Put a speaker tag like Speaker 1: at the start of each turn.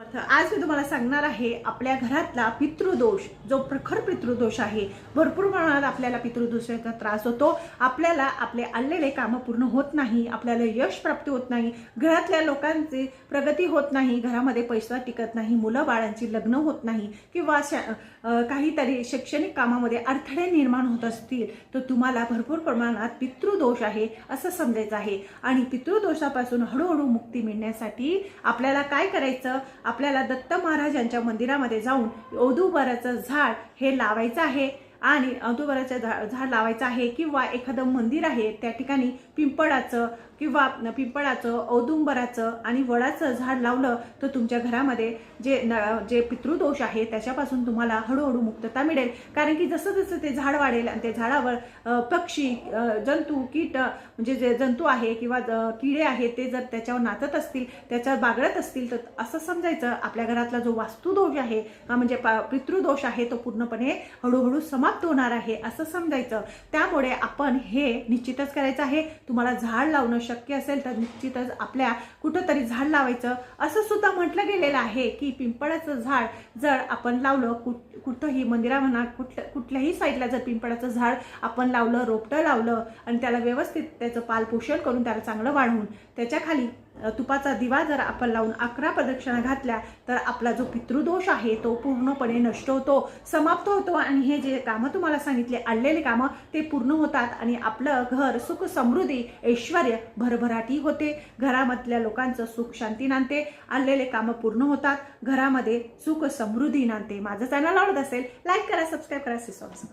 Speaker 1: आज मी तुम्हाला सांगणार आहे आपल्या घरातला पितृदोष जो प्रखर पितृदोष आहे. भरपूर प्रमाणात आपल्याला पितृदोषाचा त्रास होतो. आपल्याला आपले आलेले कामं पूर्ण होत नाही आपल्याला यश प्राप्ती होत नाही घरातल्या लोकांची प्रगती होत नाही घरामध्ये पैसा टिकत नाही मुलं बाळांची लग्न होत नाही किंवा काहीतरी शैक्षणिक कामामध्ये अडथळे निर्माण होत असतील तर तुम्हाला भरपूर प्रमाणात पितृदोष आहे असं समजायचं आहे. आणि पितृदोषापासून हळूहळू मुक्ती मिळण्यासाठी आपल्याला काय करायचं? आपल्याला दत्त महाराजांच्या मंदिरामध्ये जाऊन औदुबराचं झाड हे लावायचं आहे. आणि औदुबराचं झा झाड लावायचं आहे किंवा एखादं मंदिर आहे त्या ठिकाणी पिंपळाचं किंवा पिंपळाचं औदुंबराचं आणि वडाचं झाड लावलं तर तुमच्या घरामध्ये जे न जे पितृदोष आहे त्याच्यापासून तुम्हाला हळूहळू मुक्तता मिळेल. कारण की जसं जसं ते झाड वाढेल आणि त्या झाडावर पक्षी जंतू कीट म्हणजे जे जंतू आहे किंवा किडे आहेत ते जर त्याच्यावर नाचत असतील त्याच्यावर बागडत असतील तर असं समजायचं आपल्या घरातला जो वास्तुदोष आहे हा म्हणजे पा- पितृदोष आहे तो पूर्णपणे हळूहळू समाप्त होणार आहे असं समजायचं. त्यामुळे आपण हे निश्चितच करायचं आहे. तुम्हाला झाड लावणं शक्य असेल तर निश्चितच आपल्या कुठंतरी झाड लावायचं. असं सुद्धा म्हटलं गेलेलं आहे की पिंपळाचं झाड जर आपण लावलं कुठ कुठंही मंदिरा म्हणा कुठल्या कुठल्याही साईडला जर पिंपळाचं झाड आपण लावलं रोपटं लावलं आणि त्याला व्यवस्थित त्याचं पालपोषण करून त्याला चांगलं वाढवून त्याच्याखाली तुपाचा दिवा जर आपण लावून अकरा प्रदक्षिणा घातल्या तर आपला जो पितृदोष आहे तो पूर्णपणे नष्ट होतो समाप्त होतो. आणि हे जे कामं तुम्हाला सांगितले आणलेले कामं ते पूर्ण होतात आणि आपलं घर सुख समृद्धी ऐश्वर भरभराटी होते. घरामधल्या लोकांचं सुख शांती नांदते आणलेले कामं पूर्ण होतात घरामध्ये सुख समृद्धी नांदते. माझं चॅनल आवडत असेल लाईक करा सबस्क्राईब करा सिसॉल्स